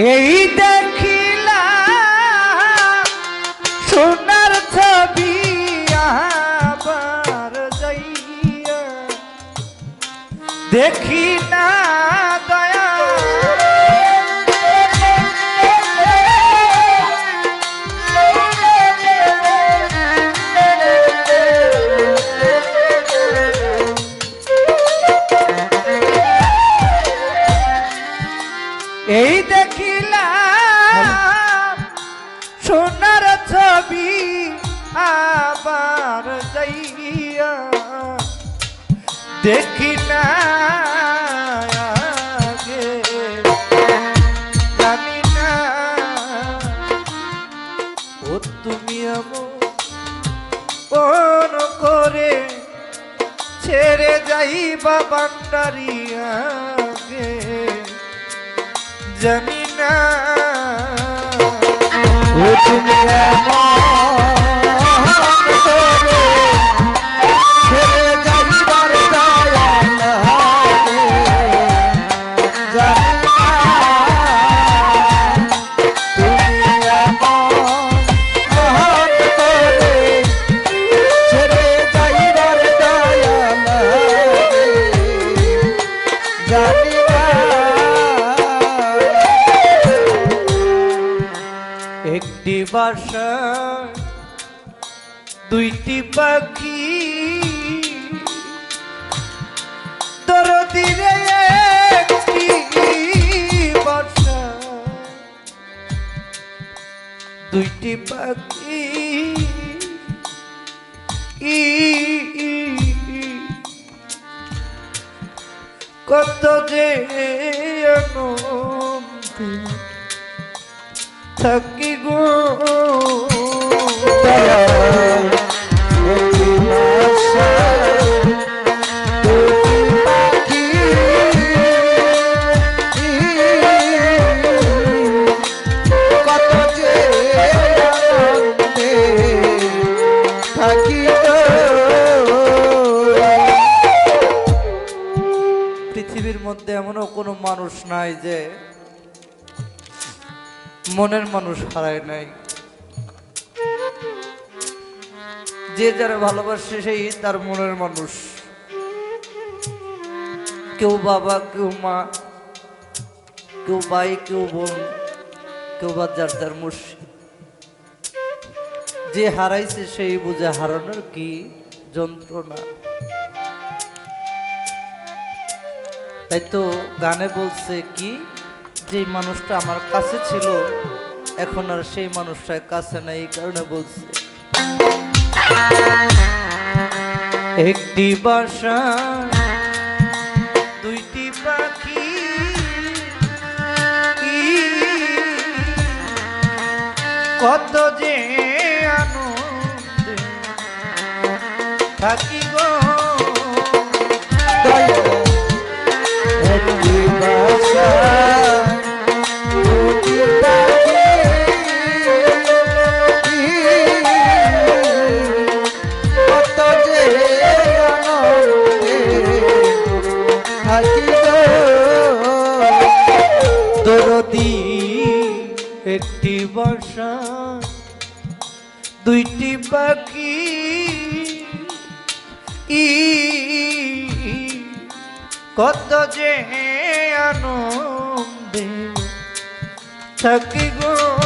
এই দেখিলা সোনার ছবি আবার যাইয়া দেখি না দেখি না জানি না ও তুমি আমন করে ছেড়ে যাইবা বান্ডারিয়াকে জানি না ও তুমি এমন বাসা দুইটি পাখি। একটি বাসা দুইটি পাখি। কত যে আনন্দে থাকি গো। পৃথিবীর মধ্যে এমনও কোনো মানুষ নাই যে মনের মানুষ হারায় নাই। যে যারা ভালোবাসে সেই তার মনের মানুষ। কেউ বাবা, কেউ মা, কেউ ভাই, কেউ বোন, কেউ বা যার যার মুর্শিদ। যে হারাইছে সেই বুঝে হারানোর কি যন্ত্রণা। তাই তো গানে বলছে কি যে মানুষটা আমার কাছে ছিল, এখন আর সেই মানুষটা কাছে নাই, এই কারণে বলছে। একটি বাসা, দুইটি পাখি কত যে আনন্দ থাকি একটি বর্ষা দুইটি পাখি ই কত যে আনন্দে থাকি গো।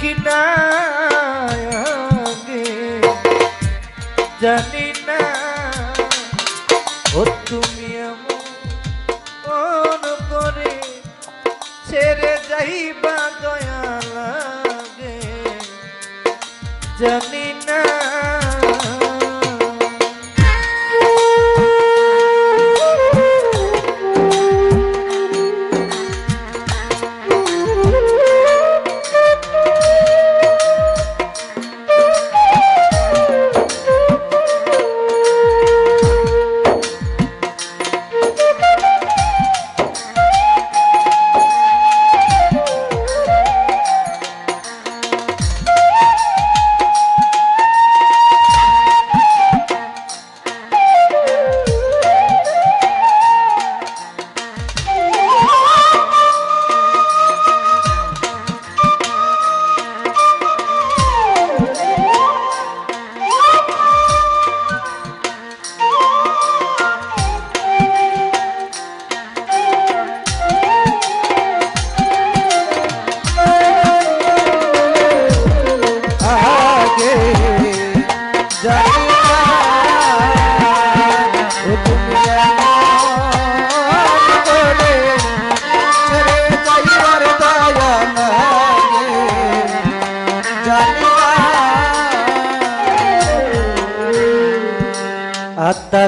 কিনা জানি না। ও তুমি মন করে ছেড়ে যাইবা দয়ালাগে জানি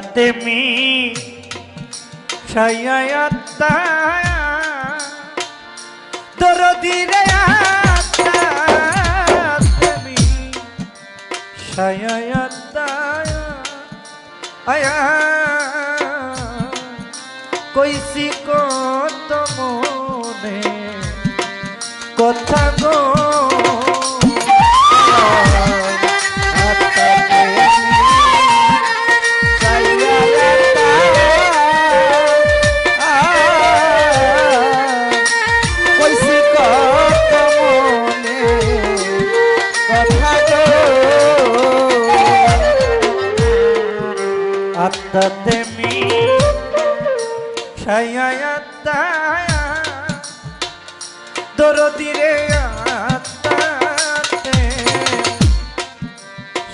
সাথে মি সাইয়াত্তা দরদিরে আত্তা সাইয়া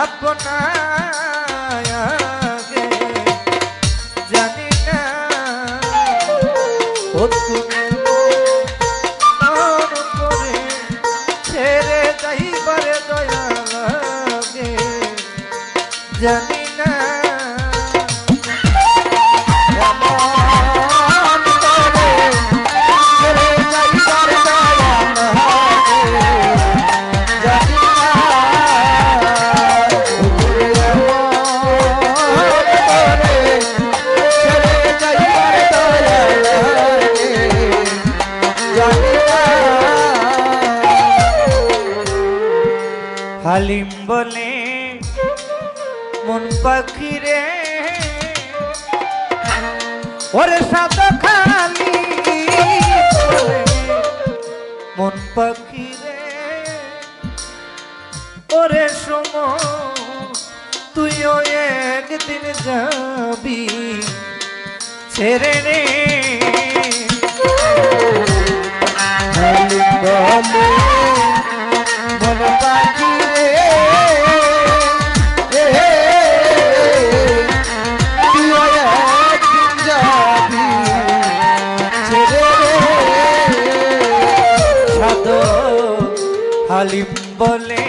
अपना হালিম বলে, মন পাখি রে ওরে সাত খালি মন পাখি রে ওরে সম, তুইও একদিন যাবি, ছেড়ে রে হালিম বলে হালিম বলে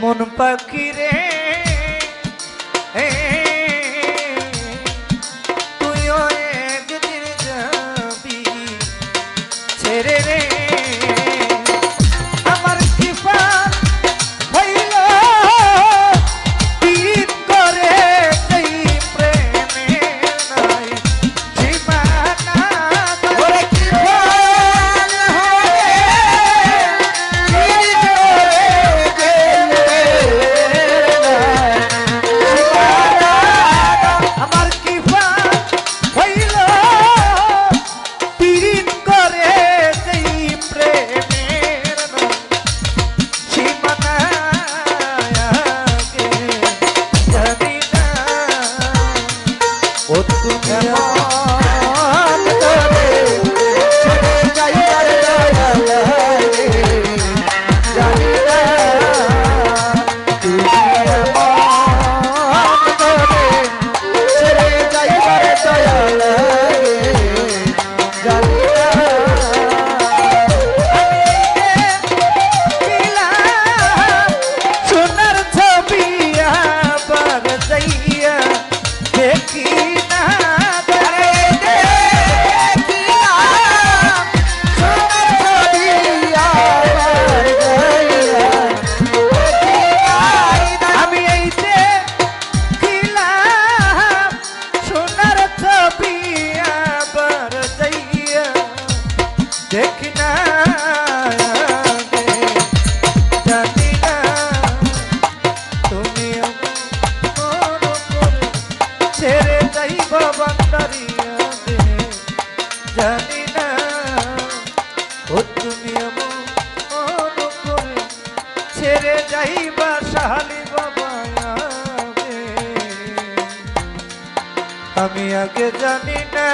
মন পাখিরে জানি না ও তুমি আমার করে ছেড়ে যাইবা শালি বাবা আমি আগে জানি না